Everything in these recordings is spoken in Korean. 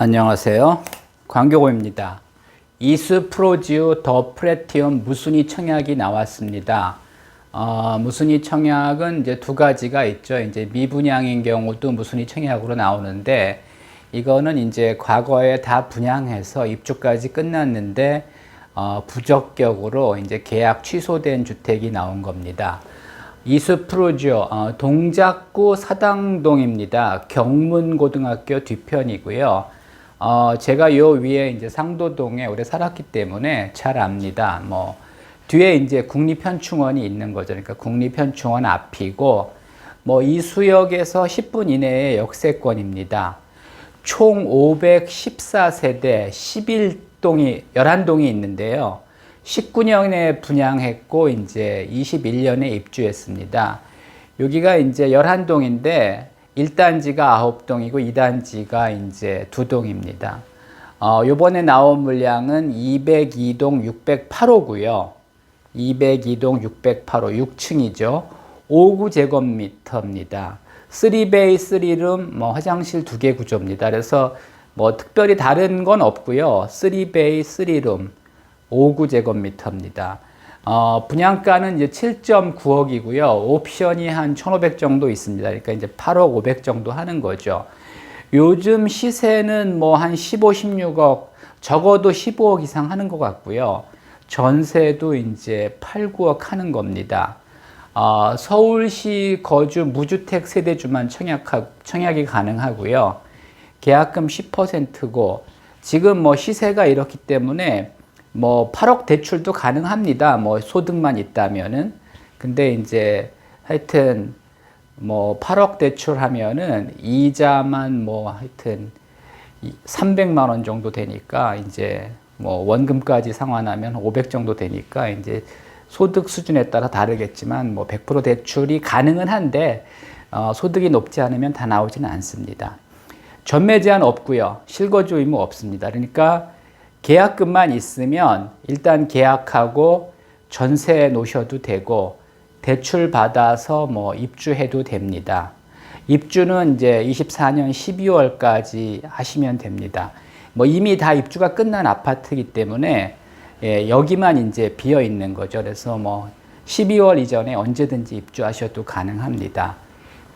안녕하세요. 광교고입니다. 이수 프로지오 더 프레티움 무순위 청약이 나왔습니다. 어, 무순위 청약은 이제 두 가지가 있죠. 이제 미분양인 경우도 무순위 청약으로 나오는데 이거는 이제 과거에 다 분양해서 입주까지 끝났는데 어, 부적격으로 이제 계약 취소된 주택이 나온 겁니다. 이수 프로지오 어, 동작구 사당동입니다. 경문고등학교 뒤편이고요. 어, 제가 요 위에 이제 상도동에 오래 살았기 때문에 잘 압니다. 뭐 뒤에 이제 국립현충원이 있는 거죠. 그러니까 국립현충원 앞이고 뭐 이 수역에서 10분 이내의 역세권입니다. 총 514세대 11동이 11동이 있는데요. 19년에 분양했고 이제 21년에 입주했습니다. 여기가 이제 11동인데 1단지가 9동이고 2단지가 이제 2동입니다. 어, 요번에 나온 물량은 202동 608호고요. 202동 608호 6층이죠. 5구 제곱미터입니다. 3베이 3룸 뭐 화장실 두 개 구조입니다. 그래서 뭐 특별히 다른 건 없고요. 3베이 3룸 5구 제곱미터입니다. 어, 분양가는 이제 7.9억이고요. 옵션이 한 1,500 정도 있습니다. 그러니까 이제 8억 500 정도 하는 거죠. 요즘 시세는 뭐 한 15, 16억, 적어도 15억 이상 하는 것 같고요. 전세도 이제 8, 9억 하는 겁니다. 어, 서울시 거주 무주택 세대주만 청약하, 청약이 가능하고요. 계약금 10%고 지금 뭐 시세가 이렇기 때문에 뭐 8억 대출도 가능합니다. 뭐 소득만 있다면은. 근데 이제 하여튼 뭐 8억 대출하면은 이자만 뭐 하여튼 300만 원 정도 되니까 이제 뭐 원금까지 상환하면 500 정도 되니까 이제 소득 수준에 따라 다르겠지만 뭐 100% 대출이 가능은 한데 어, 소득이 높지 않으면 다 나오지는 않습니다. 전매 제한 없고요. 실거주 의무 없습니다. 그러니까 계약금만 있으면 일단 계약하고 전세 놓으셔도 되고 대출 받아서 뭐 입주해도 됩니다. 입주는 이제 24년 12월까지 하시면 됩니다. 뭐 이미 다 입주가 끝난 아파트이기 때문에 예, 여기만 이제 비어 있는 거죠. 그래서 뭐 12월 이전에 언제든지 입주하셔도 가능합니다.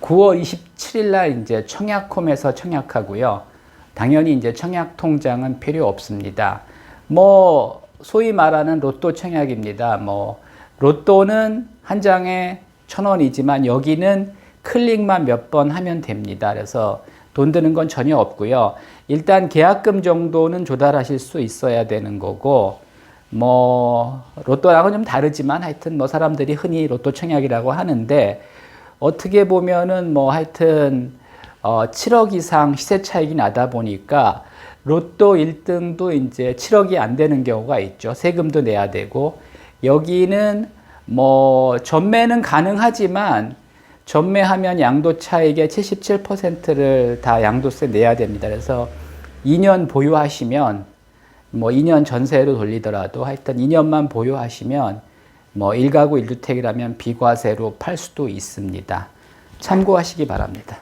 9월 27일 날 이제 청약홈에서 청약하고요. 당연히 이제 청약 통장은 필요 없습니다. 뭐 소위 말하는 로또 청약입니다. 뭐 로또는 한 장에 천 원이지만 여기는 클릭만 몇 번 하면 됩니다. 그래서 돈 드는 건 전혀 없고요. 일단 계약금 정도는 조달하실 수 있어야 되는 거고 뭐 로또랑은 좀 다르지만 하여튼 뭐 사람들이 흔히 로또 청약이라고 하는데 어떻게 보면은 뭐 하여튼 어 7억 이상 시세 차익이 나다 보니까 로또 1등도 이제 7억이 안 되는 경우가 있죠. 세금도 내야 되고 여기는 뭐 전매는 가능하지만 전매하면 양도 차익의 77%를 다 양도세 내야 됩니다. 그래서 2년 보유하시면 뭐 2년 전세로 돌리더라도 하여튼 2년만 보유하시면 뭐 1가구 1주택이라면 비과세로 팔 수도 있습니다. 참고하시기 바랍니다.